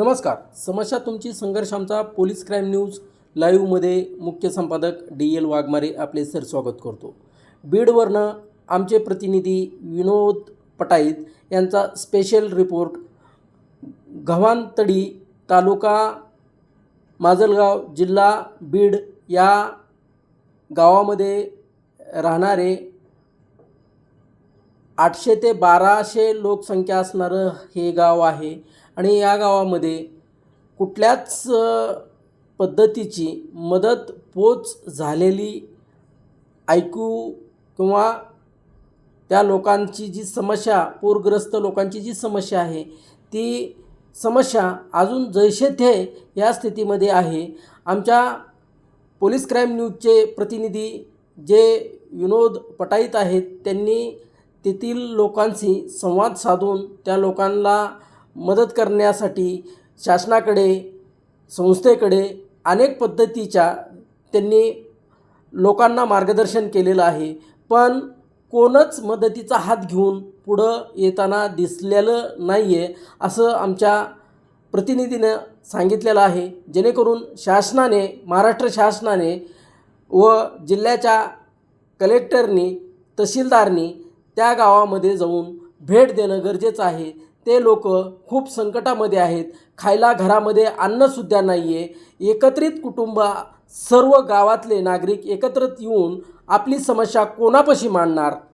नमस्कार. समस्या तुमची संघर्ष आमचा पोलीस क्राईम न्यूज लाईव्हमध्ये मुख्य संपादक डी एल वाघमारे आपले सर स्वागत करतो. बीडवरनं आमचे प्रतिनिधी विनोद पटाईत यांचा स्पेशल रिपोर्ट गव्हाणतडी तालुका माजलगाव जिल्हा बीड या गावामध्ये राहणारे आठशे ते बाराशे लोकसंख्या असणारं हे गाव आहे. आणि या गावामध्ये कुठल्याच पद्धतीची मदत पोच झालेली ऐकू किंवा त्या लोकांची जी समस्या पूरग्रस्त लोकांची जी समस्या आहे ती समस्या अजून जैसे थे या स्थितीमध्ये आहे. आमच्या पोलीस क्राईम न्यूजचे प्रतिनिधी जे विनोद पटाईत आहेत त्यांनी तेथील लोकांशी संवाद साधून त्या लोकांना मदत करण्यासाठी शासनाकडे संस्थेकडे अनेक पद्धतीच्या त्यांनी लोकांना मार्गदर्शन केलेलं आहे. पण कोणच मदतीचा हात घेऊन पुढं येताना दिसलेलं नाही आहे असं आमच्या प्रतिनिधीनं सांगितलेलं आहे. जेणेकरून शासनाने महाराष्ट्र शासनाने व जिल्ह्याच्या कलेक्टरनी तहसीलदारनी त्या गावामध्ये जाऊन भेट देणं गरजेचं आहे. ते लोक खूप संकटामध्ये आहेत. खायला घरामध्ये अन्नसुद्धा नाही आहे एकत्रित कुटुंब सर्व गावातले नागरिक एकत्रित येऊन आपली समस्या कोणापाशी मांडणार?